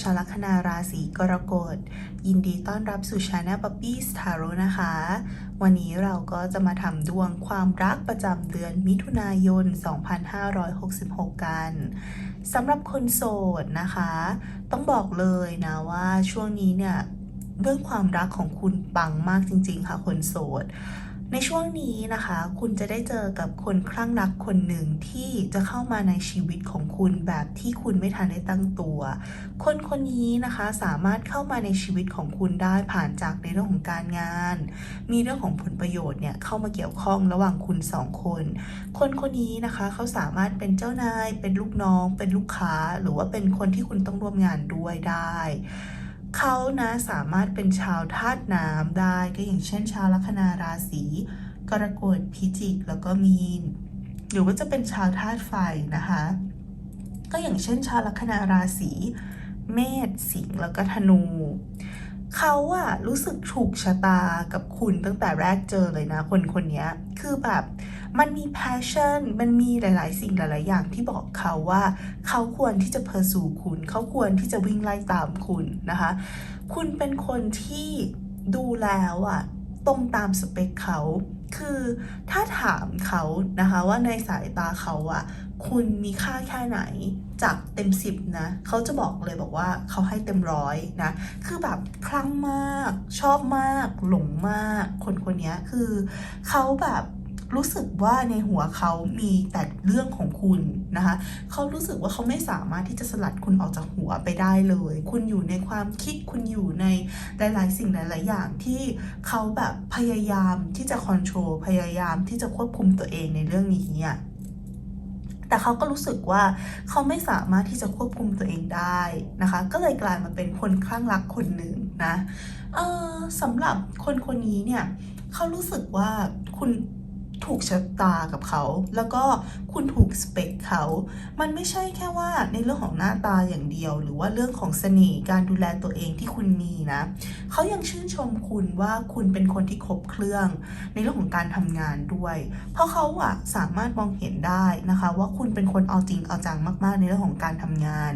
ชาวลัคนาราศีกรกฎ ยินดีต้อนรับสู่ชาแนลป๊ p ปี้ส t าโรนะคะ วันนี้เราก็จะมาทำดวงความรักประจำเดือนมิถุนายน 2566 กันสำหรับคนโสดนะคะ ต้องบอกเลยนะว่าช่วงนี้เนี่ยเรื่องความรักของคุณปังมากจริง ๆ ค่ะคนโสด ในช่วงนี้นะคะ คุณจะได้เจอกับคนคลั่งรักคนหนึ่งที่จะเข้ามาในชีวิตของคุณแบบที่คุณไม่ทันได้ตั้งตัว คนคนนี้นะคะสามารถเข้ามาในชีวิตของคุณได้ผ่านจากในเรื่องของการงาน มีเรื่องของผลประโยชน์เนี่ยเข้ามาเกี่ยวข้องระหว่างคุณสองคน คนคนนี้นะคะเขาสามารถเป็นเจ้านาย เป็นลูกน้อง เป็นลูกค้า หรือว่าเป็นคนที่คุณต้องร่วมงานด้วยได้ เขานะสามารถเป็นชาวธาตุน้ำได้ก็อย่างเช่น ชาวลัคนาราศีกรกฎพิจิกแล้วก็มีน หรือว่าจะเป็นชาวธาตุไฟนะคะ ก็อย่างเช่น ชาวลัคนาราศีเมษสิงห์แล้วก็ธนู เขาอะรู้สึกถูกชะตากับคุณตั้งแต่แรกเจอเลยนะ คนคนนี้คือแบบมันมี passion มันมีหลาย ๆ สิ่งหลาย ๆ อย่างที่บอกเขาว่า เขาควรที่จะเพอร์สูคุณ เขาควรที่จะวิ่งไล่ตามคุณนะคะ คุณเป็นคนที่ดูแล้วอะตรงตามสเปคเขา คือถ้าถามเขานะคะว่าในสายตาเขาอะคุณมีค่าแค่ไหน จากเต็มสิบนะเขาจะบอกเลยบอกว่าเขาให้เต็มร้อยนะ คือแบบคลั่งมาก ชอบมาก หลงมาก คนคนนี้คือเขาแบบรู้สึกว่าในหัวเขามีแต่เรื่องของคุณนะคะ เขารู้สึกว่าเขาไม่สามารถที่จะสลัดคุณออกจากหัวไปได้เลย คุณอยู่ในความคิด คุณอยู่ในหลาย ๆ สิ่งหลาย ๆ อย่างที่เขาแบบพยายามที่จะคอนโทรล พยายามที่จะควบคุมตัวเองในเรื่องนี้อะ แต่เขาก็รู้สึกว่าเขาไม่สามารถที่จะควบคุมตัวเองได้นะคะ ก็เลยกลายมาเป็นคนคลั่งรักคนหนึ่งนะเออสำหรับคนคนนี้เนี่ยเขารู้สึกว่าคุณ ถูกชะตากับเขา แล้วก็คุณถูกสเปคเขา มันไม่ใช่แค่ว่าในเรื่องของหน้าตาอย่างเดียว หรือว่าเรื่องของเสน่ห์การดูแลตัวเองที่คุณมีนะเขายังชื่นชมคุณว่าคุณเป็นคนที่ครบเครื่อง ในเรื่องของการทำงานด้วย เพราะเขาอะสามารถมองเห็นได้นะคะ ว่าคุณเป็นคนเอาจริงเอาจังมากๆ ในเรื่องของการทำงาน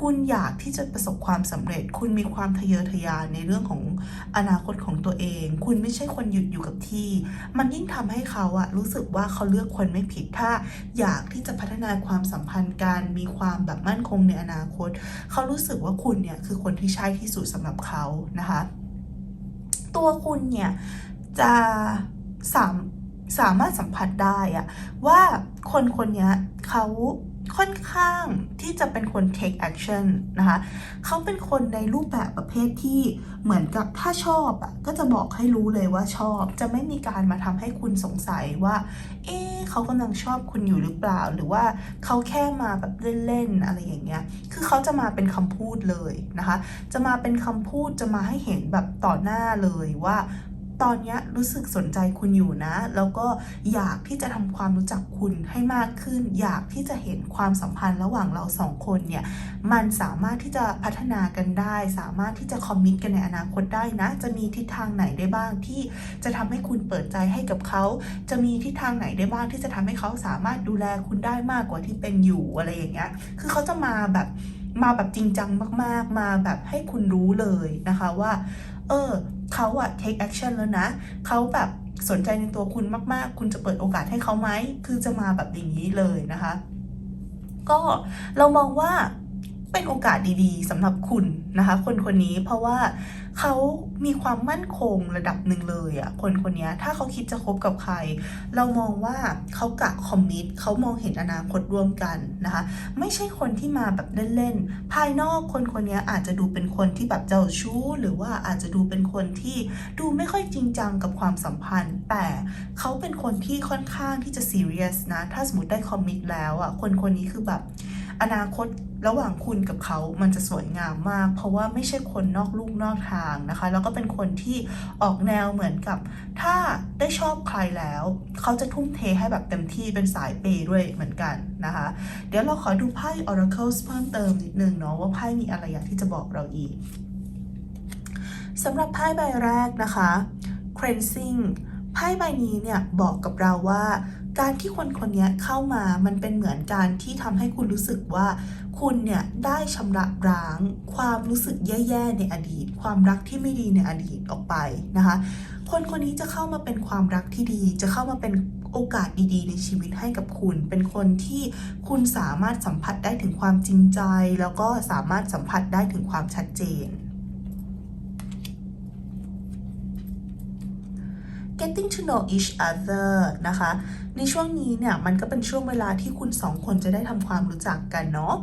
คุณอยากที่จะประสบความสำเร็จ คุณมีความทะเยอทะยานในเรื่องของอนาคตของตัวเอง คุณไม่ใช่คนหยุดอยู่กับที่ มันยิ่งทำให้เขาอะรู้สึกว่าเขาเลือกคนไม่ผิดถ้า อยากที่จะพัฒนาความสัมพันธ์การมีความแบบมั่นคงในอนาคต เขารู้สึกว่าคุณเนี่ยคือคนที่ใช่ที่สุดสำหรับเขานะคะ ตัวคุณเนี่ยจะสามสามารถสัมผัสได้อะว่าคนคนนี้เขา ค่อนข้างที่จะเป็นคน take action นะคะ เขาเป็นคนในรูปแบบประเภทที่เหมือนกับถ้าชอบอะก็จะบอกให้รู้เลยว่าชอบ จะไม่มีการมาทำให้คุณสงสัยว่า เอ๊เขากำลังชอบคุณอยู่หรือเปล่า หรือว่าเขาแค่มาแบบเล่นๆอะไรอย่างเงี้ย คือเขาจะมาเป็นคำพูดเลยนะคะ จะมาเป็นคำพูดจะมาให้เห็นแบบต่อหน้าเลยว่า ตอนนี้รู้สึกสนใจคุณอยู่นะ แล้วก็อยากที่จะทำความรู้จักคุณให้มากขึ้น อยากที่จะเห็นความสัมพันธ์ระหว่างเราสองคนเนี่ย มันสามารถที่จะพัฒนากันได้ สามารถที่จะคอมมิตกันในอนาคตได้นะ จะมีทิศทางไหนได้บ้างที่จะทำให้คุณเปิดใจให้กับเขา จะมีทิศทางไหนได้บ้างที่จะทำให้เขาสามารถดูแลคุณได้มากกว่าที่เป็นอยู่อะไรอย่างเงี้ย คือเขาจะมาแบบมาแบบจริงจังมาก ๆ มาแบบให้คุณรู้เลยนะคะว่า เออเขาอะ take action แล้วนะเขาแบบสนใจในตัวคุณมากๆ คุณจะเปิดโอกาสให้เขาไหม คือจะมาแบบอย่างนี้เลยนะคะ ก็เรามองว่า เป็นโอกาสดีๆสำหรับคุณนะคะ คนคนนี้เพราะว่าเขามีความมั่นคงระดับหนึ่งเลยอะคนคนนี้ถ้าเขาคิดจะคบกับใคร เรามองว่าเขากะคอมมิตเขามองเห็นอนาคตร่วมกันนะคะ ไม่ใช่คนที่มาแบบเล่นๆภายนอกคนคนนี้อาจจะดูเป็นคนที่แบบเจ้าชู้ หรือว่าอาจจะดูเป็นคนที่ดูไม่ค่อยจริงจังกับความสัมพันธ์ แต่เขาเป็นคนที่ค่อนข้างที่จะซีเรียสนะถ้าสมมติได้คอมมิตแล้วอะคนคนนี้คือแบบ อนาคตระหว่างคุณกับเขามันจะสวยงามมาก เพราะว่าไม่ใช่คนนอกลูกนอกทางนะคะ แล้วก็เป็นคนที่ออกแนวเหมือนกับ ถ้าได้ชอบใครแล้ว เขาจะทุ่มเทให้แบบเต็มที่เป็นสายเปย์ด้วยเหมือนกันนะคะ เดี๋ยวเราขอดูไพ่ Oracle เพิ่มเติมนิดนึงเนาะว่าไพ่มีอะไรอยากที่จะบอกเราอีกสำหรับไพ่ใบแรกนะคะ Cleansing ไพ่ใบนี้เนี่ยบอกกับเราว่า การที่คนคนนี้เข้ามามันเป็นเหมือนการที่ทำให้คุณรู้สึกว่า คุณเนี่ยได้ชำระร้าง ความรู้สึกแย่ๆในอดีต ความรักที่ไม่ดีในอดีตออกไปนะคะ คนคนนี้จะเข้ามาเป็นความรักที่ดี จะเข้ามาเป็นโอกาสดีๆ ในชีวิตให้กับคุณ เป็นคนที่คุณสามารถสัมผัสได้ถึงความจริงใจ แล้วก็สามารถสัมผัสได้ถึงความชัดเจน getting to know each other นะคะ ในช่วงนี้เนี่ยมันก็เป็นช่วงเวลาที่คุณสองคนจะได้ทำความรู้จักกันเนาะ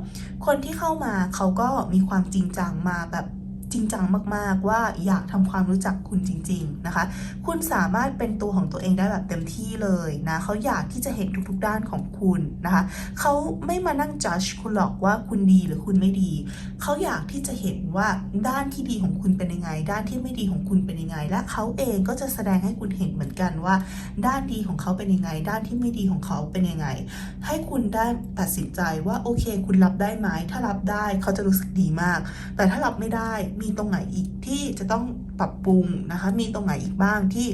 คนที่เข้ามาเขาก็มีความจริงจังมาแบบ จริงจังมากๆว่าอยากทำความรู้จักคุณจริง ๆนะคะ คุณสามารถเป็นตัวของตัวเองได้แบบเต็มที่เลยนะเขาอยากที่จะเห็นทุกๆด้านของคุณนะคะเขาไม่มานั่งจัดคุณหรอกว่าคุณดีหรือคุณไม่ดีเขาอยากที่จะเห็นว่าด้านที่ดีของคุณเป็นยังไง ด้านที่ไม่ดีของคุณเป็นยังไง และเขาเองก็จะแสดงให้คุณเห็นเหมือนกันว่า ด้านดีของเขาเป็นยังไง ด้านที่ไม่ดีของเขาเป็นยังไง ให้คุณได้ตัดสินใจว่าโอเค คุณรับได้ไหมถ้ารับได้เขาจะรู้สึกดีมาก แต่ถ้ารับไม่ได้มีตรงไหนอีกที่จะต้องปรับปรุงนะคะ มีตรงไหนอีกบ้างที่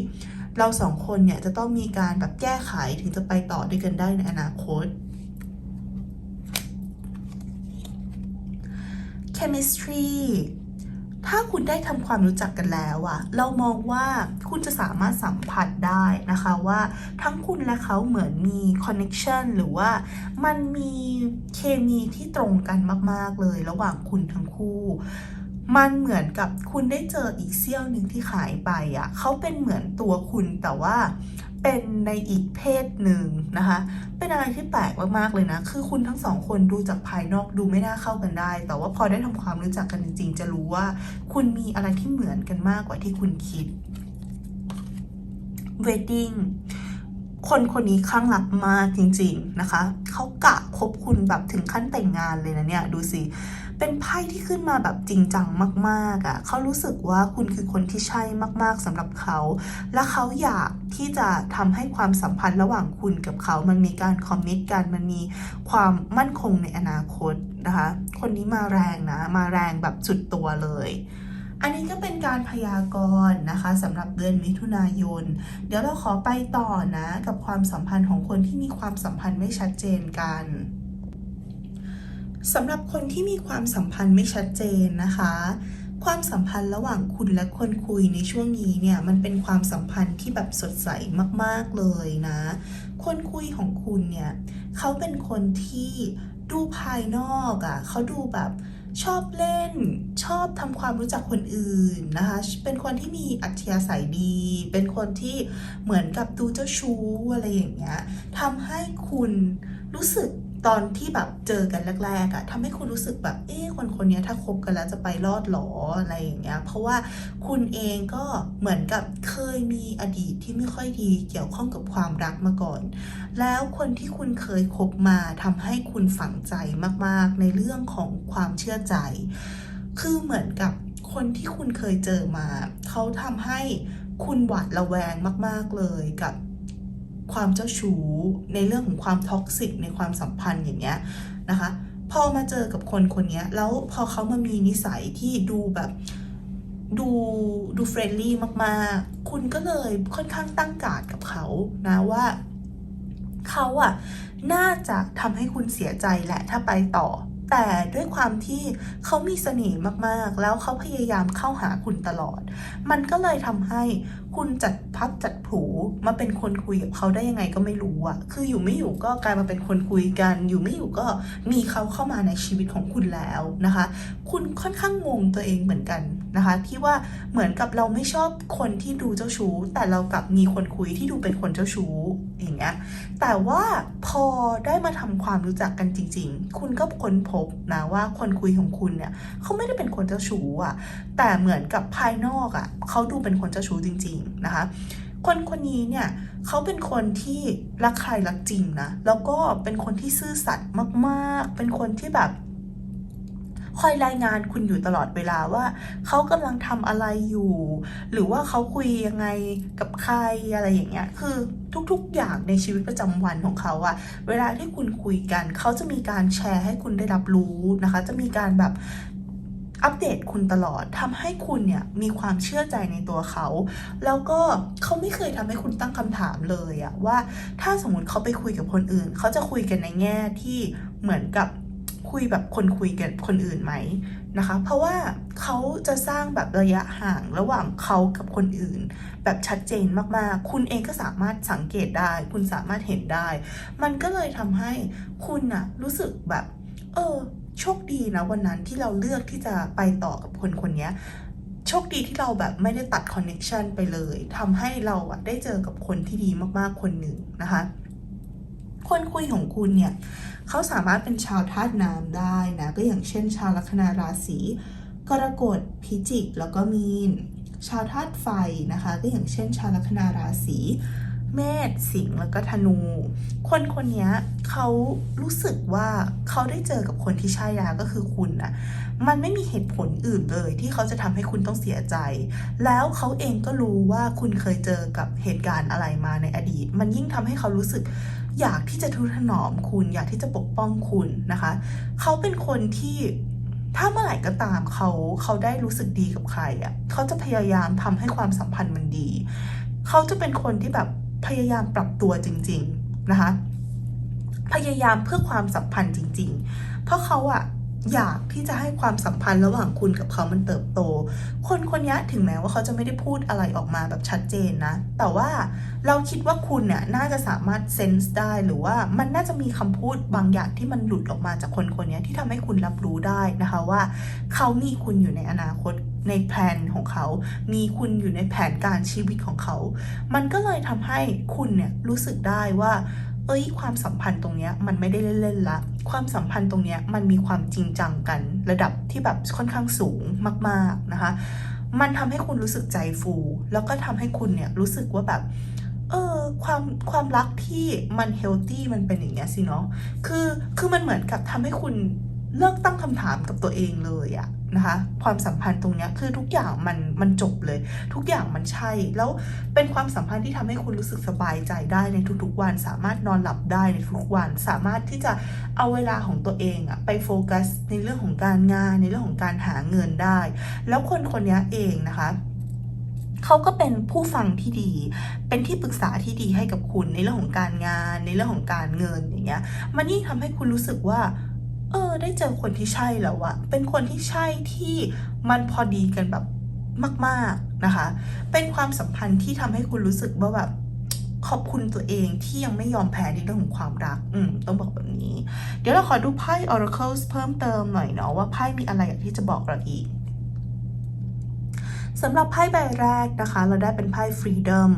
เราสองคนเนี่ยจะต้องมีการแบบแก้ไขถึงจะไปต่อด้วยกันได้ในอนาคต chemistry ถ้าคุณได้ทำความรู้จักกันแล้วอะเรามองว่าคุณจะสามารถสัมผัสได้นะคะว่าทั้งคุณและเขาเหมือนมี connection หรือว่ามันมีเคมีที่ตรงกันมาก ๆ เลยระหว่างคุณทั้งคู่ มันเหมือนกับคุณได้เจออีกเสี้ยวหนึ่งที่หายไปอะเขาเป็นเหมือนตัวคุณแต่ว่าเป็นในอีกเพศหนึ่งนะคะ เป็นอะไรที่แปลกมากๆเลยนะ คือคุณทั้งสองคนดูจากภายนอกดูไม่น่าเข้ากันได้ แต่ว่าพอได้ทำความรู้จักกันจริงๆ จะรู้ว่า คุณมีอะไรที่เหมือนกันมากกว่าที่คุณคิด wedding คนคนนี้ข้างรักมากจริง ๆนะคะ เขากะคบคุณแบบถึงขั้นแต่งงานเลยนะเนี่ย ดูสิ เป็นไพ่ที่ขึ้นมาแบบจริงจังมากๆอะ่ะเขารู้สึกว่าคุณคือคนที่ใช่มาก ๆสำหรับเขา และเขาอยากที่จะทำให้ความสัมพันธ์ระหว่างคุณกับเขา มันมีการคอมมิตกันมันมีความมั่นคงในอนาคตนะคะ คนนี้มาแรงนะ มาแรงแบบสุดตัวเลยอันนี้ก็เป็นการพยากรณ์นะคะสำหรับเดือนมิถุนายน เดี๋ยวเราขอไปต่อนะ กับความสัมพันธ์ของคนที่มีความสัมพันธ์ไม่ชัดเจนกัน สำหรับคนที่มีความสัมพันธ์ไม่ชัดเจนนะคะ ความสัมพันธ์ระหว่างคุณและคนคุยในช่วงนี้เนี่ยมันเป็นความสัมพันธ์ที่แบบสดใสมากๆเลยนะ คนคุยของคุณเนี่ยเขาเป็นคนที่ดูภายนอกอะ่ะเขาดูแบบชอบเล่น ชอบทำความรู้จักคนอื่นนะคะ เป็นคนที่มีอัธยาศัยดี เป็นคนที่เหมือนกับดูเจ้าชู้อะไรอย่างเงี้ยทำให้คุณรู้สึก ตอนที่แบบเจอกันแรกๆอะทำให้คุณรู้สึกแบบเอ๊ะคนคนนี้ถ้าคบกันแล้วจะไปรอดหรออะไรอย่างเงี้ย เพราะว่าคุณเองก็เหมือนกับเคยมีอดีตที่ไม่ค่อยดีเกี่ยวข้องกับความรักมาก่อน แล้วคนที่คุณเคยคบมาทำให้คุณฝังใจมากๆ ในเรื่องของความเชื่อใจ คือเหมือนกับคนที่คุณเคยเจอมา เขาทำให้คุณหวาดระแวงมาก ๆเลยกับ ความเจ้าชู้ ในเรื่องของความท็อกซิกในความสัมพันธ์อย่างเงี้ยนะคะ พอมาเจอกับคนคนนี้แล้วพอเขามามีนิสัยที่ดูแบบดูดูเฟรนลี่มากๆ คุณก็เลยค่อนข้างตั้งการ์ดกับเขานะว่าเขาอะน่าจะทำให้คุณเสียใจแหละถ้าไปต่อ แต่ด้วยความที่เขามีเสน่ห์มากๆ แล้วเขาพยายามเข้าหาคุณตลอด มันก็เลยทำให้คุณจัดพัดจัดผูมาเป็นคนคุยกับเขาได้ยังไงก็ไม่รู้อะคืออยู่ไม่อยู่ก็กลายมาเป็นคนคุยกัน อยู่ไม่อยู่ก็มีเขาเข้ามาในชีวิตของคุณแล้วนะคะ คุณค่อนข้างงงตัวเองเหมือนกันนะคะ ที่ว่าเหมือนกับเราไม่ชอบคนที่ดูเจ้าชู้ แต่เรากลับมีคนคุยที่ดูเป็นคนเจ้าชู้อย่างเงี้ยแต่ว่าพอได้มาทำความรู้จักกันจริง ๆ คุณก็ค้นพบนะว่าคนคุยของคุณเนี่ยเขาไม่ได้เป็นคนเจ้าชู้อะแต่เหมือนกับภายนอกอะเขาดูเป็นคนเจ้าชู้จริง ๆ นะคะคนคนนี้เนี่ยเขาเป็นคนที่รักใครรักจริงนะ แล้วก็เป็นคนที่ซื่อสัตย์มาก ๆ เป็นคนที่แบบ คอยรายงานคุณอยู่ตลอดเวลาว่าเขากำลังทำอะไรอยู่ หรือว่าเขาคุยยังไงกับใครอะไรอย่างเงี้ยคือทุกๆอย่างในชีวิตประจำวันของเขาอะเวลาที่คุณคุยกันเขาจะมีการแชร์ให้คุณได้รับรู้นะคะ จะมีการแบบอัปเดตคุณตลอดทำให้คุณเนี่ยมีความเชื่อใจในตัวเขา แล้วก็เขาไม่เคยทำให้คุณตั้งคำถามเลยอะว่าถ้าสมมติเขาไปคุยกับคนอื่น เขาจะคุยกันในแง่ที่เหมือนกับ คุยแบบคนคุยกับคนอื่นไหมนะคะ เพราะว่าเขาจะสร้างแบบระยะห่างระหว่างเขากับคนอื่น แบบชัดเจนมากๆ คุณเองก็สามารถสังเกตได้ คุณสามารถเห็นได้ มันก็เลยทำให้คุณอะรู้สึกแบบ เออโชคดีนะวันนั้นที่เราเลือกที่จะไปต่อกับคนคนนี้โชคดีที่เราแบบไม่ได้ตัดคอนเน็ชันไปเลยทำให้เราอะได้เจอกับคนที่ดีมากๆคนหนึ่งนะคะ คนคุยของคุณเนี่ยเขาสามารถเป็นชาวธาตุน้ำได้นะ ก็อย่างเช่น ชาวลัคนาราศีกรกฎพิจิกแล้วก็มีน ชาวธาตุไฟนะคะ ก็อย่างเช่น ชาวลัคนาราศีเมษสิงห์แล้วก็ธนู คนคนนี้เขารู้สึกว่าเขาได้เจอกับคนที่ใช่แล้วก็คือคุณนะมันไม่มีเหตุผลอื่นเลยที่เขาจะทำให้คุณต้องเสียใจ แล้วเขาเองก็รู้ว่าคุณเคยเจอกับเหตุการณ์อะไรมาในอดีต มันยิ่งทำให้เขารู้สึก อยากที่จะทุถนอมคุณ อยากที่จะปกป้องคุณนะคะ เขาเป็นคนที่ถ้าเมื่อไหร่ก็ตามเขาเขาได้รู้สึกดีกับใครอะ่ะเขาจะพยายามทำให้ความสัมพันธ์มันดี เขาจะเป็นคนที่แบบพยายามปรับตัวจริง ๆนะคะ พยายามเพื่อความสัมพันธ์จริง ๆ เพราะเขาอะ อยากที่จะให้ความสัมพันธ์ระหว่างคุณกับเขามันเติบโต คนคนนี้ถึงแม้ว่าเขาจะไม่ได้พูดอะไรออกมาแบบชัดเจนนะ แต่ว่าเราคิดว่าคุณเนี่ยน่าจะสามารถเซนส์ได้หรือว่ามันน่าจะมีคำพูดบางอย่างที่มันหลุดออกมาจากคนคนนี้ที่ทำให้คุณรับรู้ได้นะคะว่า เขามีคุณอยู่ในอนาคตในแผนของเขา มีคุณอยู่ในแผนการชีวิตของเขา มันก็เลยทำให้คุณเนี่ยรู้สึกได้ว่า เอ้ยความสัมพันธ์ตรงเนี้ยมันไม่ได้เล่นๆละ ความสัมพันธ์ตรงเนี้ยมันมีความจริงจังกัน ระดับที่แบบค่อนข้างสูงมากๆนะคะ มันทำให้คุณรู้สึกใจฟู แล้วก็ทำให้คุณเนี่ยรู้สึกว่าแบบเออความความรักที่มันเฮลตี้มันเป็นอย่างเงี้ยสิเนาะคือคือมันเหมือนกับทำให้คุณ เลิกตั้งคำถามกับตัวเองเลยอะนะคะความสัมพันธ์ตรงนี้คือทุกอย่างมันมันจบเลย ทุกอย่างมันใช่ แล้วเป็นความสัมพันธ์ที่ทำให้คุณรู้สึกสบายใจได้ในทุกๆวัน สามารถนอนหลับได้ในทุกวัน สามารถที่จะเอาเวลาของตัวเองอะไปโฟกัสในเรื่องของการงานในเรื่องของการหาเงินได้ แล้วคนคนนี้เองนะคะเขาก็เป็นผู้ฟังที่ดี เป็นที่ปรึกษาที่ดีให้กับคุณในเรื่องของการงาน ในเรื่องของการเงินอย่างเงี้ย มันยิ่งทำให้คุณรู้สึกว่า เออ ได้เจอคนที่ใช่แล้วอะเป็นคนที่ใช่ที่มันพอดีกันแบบมาก ๆนะคะ เป็นความสัมพันธ์ที่ทำให้คุณรู้สึกว่าแบบขอบคุณตัวเองที่ยังไม่ยอมแพ้ในเรื่องของความรัก อืม ต้องบอกแบบนี้ เดี๋ยวเราขอดูไพ่ Oracle เพิ่มเติมหน่อยเนาะว่าไพ่มีอะไรอยากที่จะบอกเราอีกสำหรับไพ่ใบแรกนะคะ เราได้เป็นไพ่ Freedom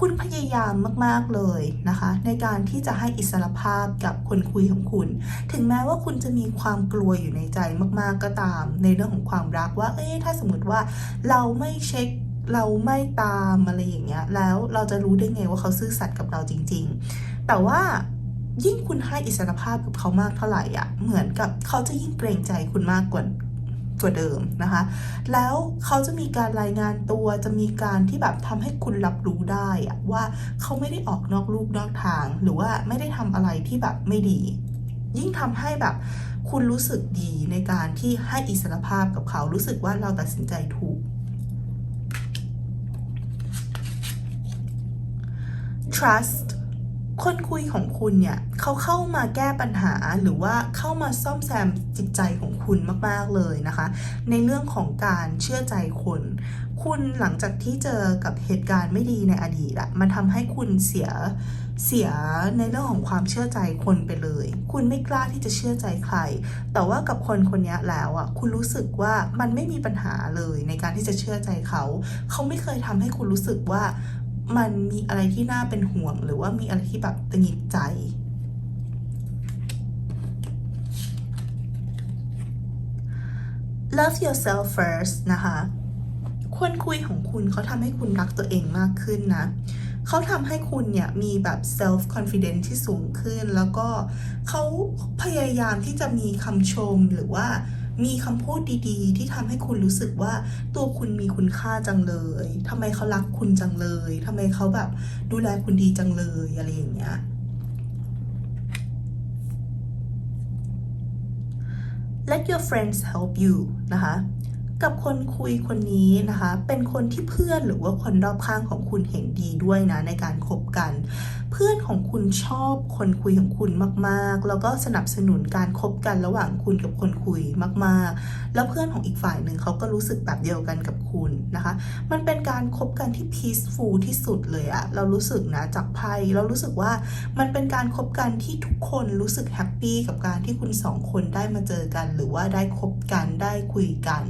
คุณพยายามมากๆเลยนะคะ ในการที่จะให้อิสรภาพกับคนคุยของคุณ ถึงแม้ว่าคุณจะมีความกลัวอยู่ในใจมากๆก็ตาม ในเรื่องของความรักว่า เอ๊ะถ้าสมมติว่าเราไม่เช็คเราไม่ตามอะไรอย่างเงี้ยแล้วเราจะรู้ได้ไงว่าเขาซื่อสัตย์กับเราจริง ๆ แต่ว่ายิ่งคุณให้อิสรภาพกับเขามากเท่าไหร่อะ เหมือนกับเขาจะยิ่งเกรงใจคุณมากกว่า กว่าเดิมนะคะ แล้วเขาจะมีการรายงานตัวจะมีการที่แบบทำให้คุณรับรู้ได้อะว่าเขาไม่ได้ออกนอกลูกนอกทาง หรือว่าไม่ได้ทำอะไรที่แบบไม่ดี ยิ่งทำให้แบบคุณรู้สึกดีในการที่ให้อิสรภาพกับเขารู้สึกว่าเราตัดสินใจถูก trust คนคุยของคุณเนี่ยเขาเข้ามาแก้ปัญหาหรือว่าเข้ามาซ่อมแซมจิตใจของคุณมาก ๆ เลยนะคะ ในเรื่องของการเชื่อใจคน คุณหลังจากที่เจอกับเหตุการณ์ไม่ดีในอดีตอะมันทำให้คุณเสียเสียในเรื่องของความเชื่อใจคนไปเลย คุณไม่กล้าที่จะเชื่อใจใคร แต่ว่ากับคนคนนี้แล้วอะคุณรู้สึกว่ามันไม่มีปัญหาเลยในการที่จะเชื่อใจเขา เขาไม่เคยทำให้คุณรู้สึกว่า มันมีอะไรที่น่าเป็นห่วง หรือว่ามีอะไรที่แบบตังหงิดใจ love yourself first นะคะคนคุยของคุณเขาทำให้คุณรักตัวเองมากขึ้นนะเขาทำให้คุณเนี่ยมีแบบ self confidence ที่สูงขึ้น แล้วก็เขาพยายามที่จะมีคำชมหรือว่า มีคำพูดดีๆ ที่ทำให้คุณรู้สึกว่าตัวคุณมีคุณค่าจังเลยทำไมเขารักคุณจังเลยทำไมเขาแบบดูแลคุณดีจังเลยอะไรอย่างเงี้ย let your friends help you นะคะกับคนคุยคนนี้นะคะ เป็นคนที่เพื่อนหรือว่าคนรอบข้างของคุณเห็นดีด้วยนะในการคบกัน พื่อนของคุณชอบคนคุยของคุณมากๆ แล้วก็สนับสนุนการคบกันระหว่างคุณกับคนคุยมาก ๆ แล้วเพื่อนของอีกฝ่ายหนึ่งเขาก็รู้สึกแบบเดียวกันกับคุณนะคะ มันเป็นการคบกันที่ peaceful ที่สุดเลยอะเรารู้สึกนะจากไพ่เรารู้สึกว่ามันเป็นการคบกันที่ทุกคนรู้สึกแฮปปี้กับการที่คุณสองคนได้มาเจอกัน หรือว่าได้คบกันได้คุยกัน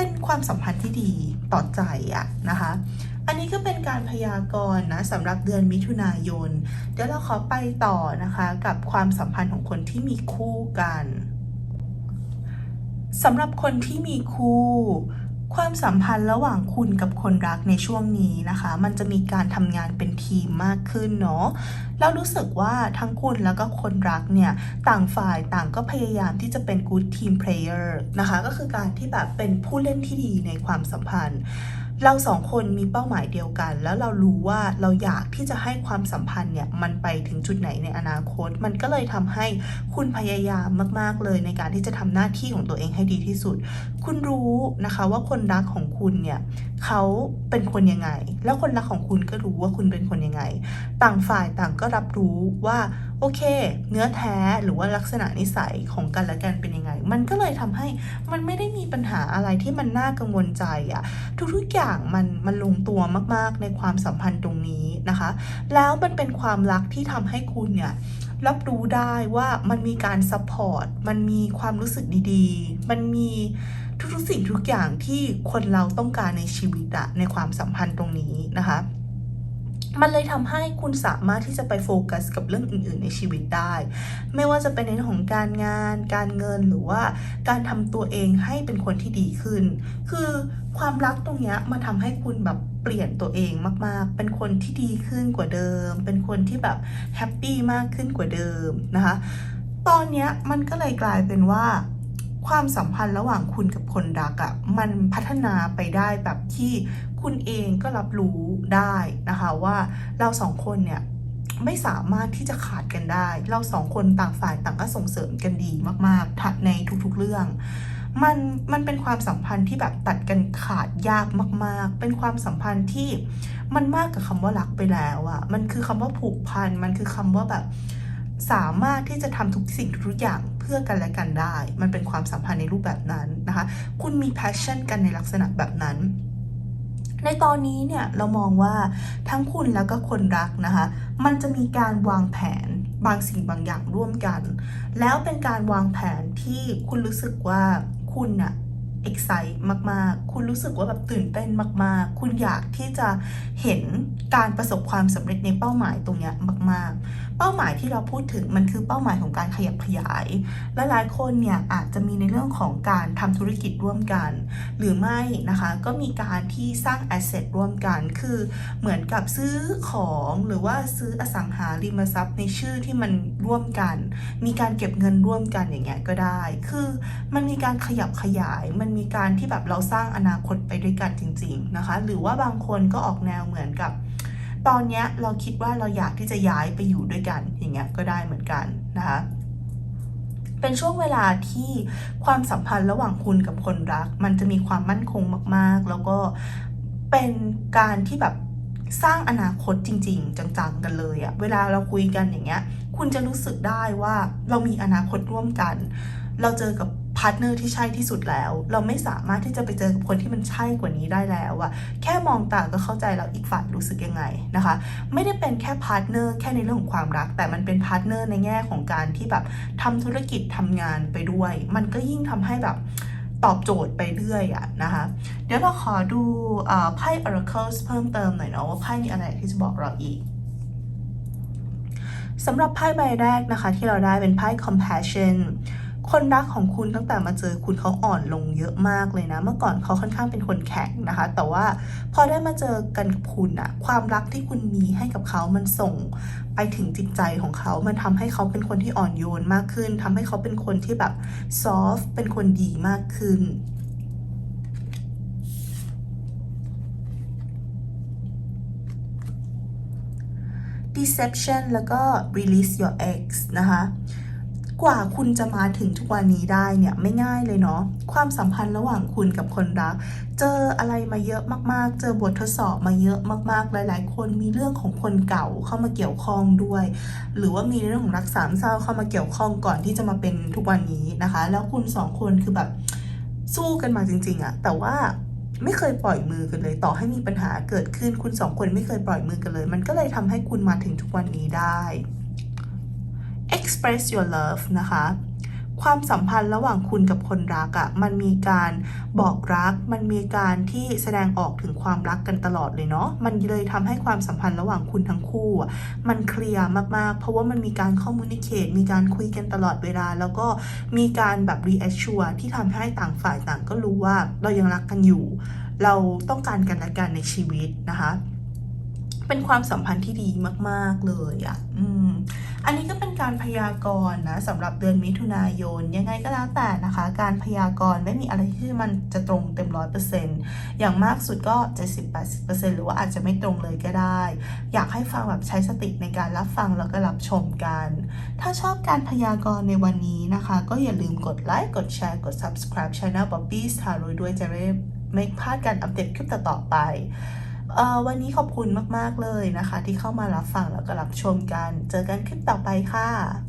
เป็นความสัมพันธ์ที่ดีต่อใจอะนะคะ อันนี้ก็เป็นการพยากรณ์นะสำหรับเดือนมิถุนายน เดี๋ยวเราขอไปต่อนะคะกับความสัมพันธ์ของคนที่มีคู่กันสำหรับคนที่มีคู่ ความสัมพันธ์ระหว่างคุณกับคนรักในช่วงนี้นะคะ มันจะมีการทำงานเป็นทีมมากขึ้นเนาะแล้วรู้สึกว่าทั้งคุณแล้วก็คนรักเนี่ยต่างฝ่ายต่างก็พยายามที่จะเป็น good team player นะคะ ก็คือการที่แบบเป็นผู้เล่นที่ดีในความสัมพันธ์ เราสองคนมีเป้าหมายเดียวกัน แล้วเรารู้ว่าเราอยากที่จะให้ความสัมพันธ์เนี่ยมันไปถึงจุดไหนในอนาคต มันก็เลยทำให้คุณพยายามมาก ๆเลยในการที่จะทำหน้าที่ของตัวเองให้ดีที่สุด คุณรู้นะคะว่าคนรักของคุณเนี่ยเขาเป็นคนยังไง แล้วคนรักของคุณก็รู้ว่าคุณเป็นคนยังไง ต่างฝ่ายต่างก็รับรู้ว่า โอเค เนื้อแท้หรือว่าลักษณะนิสัยของกันและกันเป็นยังไง มันก็เลยทำให้มันไม่ได้มีปัญหาอะไรที่มันน่ากังวลใจอะทุกๆอย่างมันมันลงตัวมากๆในความสัมพันธ์ตรงนี้นะคะ แล้วมันเป็นความรักที่ทำให้คุณเนี่ยรับรู้ได้ว่ามันมีการซัพพอร์ต มันมีความรู้สึกดีๆ มันมีทุกๆสิ่งทุกอย่างที่คนเราต้องการในชีวิตอะในความสัมพันธ์ตรงนี้นะคะ มันเลยทำให้คุณสามารถที่จะไปโฟกัสกับเรื่องอื่น ๆ ในชีวิตได้ ไม่ว่าจะเป็นในเรื่องของการงาน การเงินหรือว่าการทำตัวเองให้เป็นคนที่ดีขึ้น คือความรักตรงนี้มันทำให้คุณแบบเปลี่ยนตัวเองมาก ๆ เป็นคนที่ดีขึ้นกว่าเดิม เป็นคนที่แบบแฮปปี้มากขึ้นกว่าเดิมนะคะ ตอนนี้มันก็เลยกลายเป็นว่าความสัมพันธ์ระหว่างคุณกับคนรักอะ่ะมันพัฒนาไปได้แบบที่ คุณเองก็รับรู้ได้นะคะว่าเราสองคนเนี่ยไม่สามารถที่จะขาดกันได้ เราสองคนต่างฝ่ายต่างก็ส่งเสริมกันดีมากๆในทุกๆเรื่อง มันมันเป็นความสัมพันธ์ที่แบบตัดกันขาดยากมาก ๆ เป็นความสัมพันธ์ที่มันมากกับคำว่ารักไปแล้วอะมันคือคำว่าผูกพัน มันคือคำว่าแบบสามารถที่จะทำทุกสิ่งทุกอย่างเพื่อกันและกันได้ มันเป็นความสัมพันธ์ในรูปแบบนั้นนะคะ คุณมี passion กันในลักษณะแบบนั้น ในตอนนี้เนี่ยเรามองว่าทั้งคุณแล้วก็คนรักนะคะ มันจะมีการวางแผนบางสิ่งบางอย่างร่วมกัน แล้วเป็นการวางแผนที่คุณรู้สึกว่าคุณน่ะ excite มาก ๆ คุณรู้สึกว่าแบบตื่นเต้นมาก ๆ คุณอยากที่จะเห็นการประสบความสำเร็จในเป้าหมายตรงเนี้ยมาก ๆ เป้าหมายที่เราพูดถึงมันคือเป้าหมายของการขยับขยาย และหลายคนเนี่ยอาจจะมีในเรื่องของการทำธุรกิจร่วมกัน หรือไม่นะคะก็มีการที่สร้าง asset ร่วมกันคือเหมือนกับซื้อของหรือว่าซื้ออสังหาริมทรัพย์ในชื่อที่มันร่วมกัน มีการเก็บเงินร่วมกันอย่างเงี้ยก็ได้ คือมันมีการขยับขยาย มันมีการที่แบบเราสร้างอนาคตไปด้วยกันจริง ๆนะคะ หรือว่าบางคนก็ออกแนวเหมือนกับ ตอนนี้เราคิดว่าเราอยากที่จะย้ายไปอยู่ด้วยกันอย่างเงี้ยก็ได้เหมือนกันนะคะเป็นช่วงเวลาที่ความสัมพันธ์ระหว่างคุณกับคนรัก มันจะมีความมั่นคงมากๆ แล้วก็เป็นการที่แบบสร้างอนาคตจริง ๆ จังๆกันเลยอะเวลาเราคุยกันอย่างเงี้ย คุณจะรู้สึกได้ว่าเรามีอนาคตร่วมกัน เราเจอกับ พาร์ทเนอร์ที่ใช่ที่สุดแล้ว เราไม่สามารถที่จะไปเจอกับคนที่มันใช่กว่านี้ได้แล้วอะแค่มองตาก็เข้าใจแล้วอีกฝ่ายรู้สึกยังไงนะคะ ไม่ได้เป็นแค่พาร์ทเนอร์แค่ในเรื่องของความรัก แต่มันเป็นพาร์ทเนอร์ในแง่ของการที่แบบทำธุรกิจทำงานไปด้วย มันก็ยิ่งทำให้แบบตอบโจทย์ไปเรื่อยอะนะคะ เดี๋ยวเราขอดูไพ่ Oracles เพิ่มเติมหน่อยเนาะว่าไพ่มีอะไรที่จะบอกเราอีกสำหรับไพ่ใบแรกนะคะที่เราได้เป็นไพ่ compassion คนรักของคุณตั้งแต่มาเจอคุณเขาอ่อนลงเยอะมากเลยนะ เมื่อก่อนเขาค่อนข้างเป็นคนแข็งนะคะ แต่ว่าพอได้มาเจอกันกับคุณอะความรักที่คุณมีให้กับเขามันส่งไปถึงจิตใจของเขา มันทำให้เขาเป็นคนที่อ่อนโยนมากขึ้นทำให้เขาเป็นคนที่แบบ soft เป็นคนดีมากขึ้น deception แล้วก็ release your ex นะคะ กว่าคุณจะมาถึงทุกวันนี้ได้เนี่ยไม่ง่ายเลยเนาะความสัมพันธ์ระหว่างคุณกับคนรัก เจออะไรมาเยอะมากๆ เจอบททดสอบมาเยอะมากๆ หลาย ๆ คนมีเรื่องของคนเก่าเข้ามาเกี่ยวข้องด้วย หรือว่ามีเรื่องของรักสามเศร้าเข้ามาเกี่ยวข้องก่อนที่จะมาเป็นทุกวันนี้นะคะ แล้วคุณสองคนคือแบบสู้กันมาจริง ๆอะแต่ว่าไม่เคยปล่อยมือกันเลย ต่อให้มีปัญหาเกิดขึ้นคุณสองคนไม่เคยปล่อยมือกันเลย มันก็เลยทำให้คุณมาถึงทุกวันนี้ได้ express your love นะคะ ความสัมพันธ์ระหว่างคุณกับคนรักอะ่ะ มันมีการบอกรัก มันมีการที่แสดงออกถึงความรักกันตลอดเลยเนาะ มันเลยทำให้ความสัมพันธ์ระหว่างคุณทั้งคู่อะมันเคลียร์มากๆ เพราะว่ามันมีการ communicate มีการคุยกันตลอดเวลา แล้วก็มีการแบบ reassure ที่ทำให้ต่างฝ่ายต่างก็รู้ว่าเรายังรักกันอยู่ เราต้องการกันและกันในชีวิตนะคะ เป็นความสัมพันธ์ที่ดีมาก ๆ เลยอะ่ะอืมอันนี้ก็เป็นการพยากรณ์นะสำหรับเดือนมิถุนายนยังไงก็แล้วแต่นะคะ การพยากรณ์ไม่มีอะไรที่มันจะตรงเต็มร้อยเปอร์เซ็นต์อย่างมากสุดก็70-80%หรือว่าอาจจะไม่ตรงเลยก็ได้ อยากให้ฟังแบบใช้สติในการรับฟังแล้วก็รับชมกัน ถ้าชอบการพยากรณ์ในวันนี้นะคะ ก็อย่าลืมกดไลค์กดแชร์กด subscribe channel Bobby Star ด้วยจะได้ไม่พลาดการอัปเดตคลิปต่อๆไป วันนี้ขอบคุณมาก ๆ เลยนะคะ ที่เข้ามารับฟังแล้วก็รับชมกัน เจอกันคลิปต่อไปค่ะ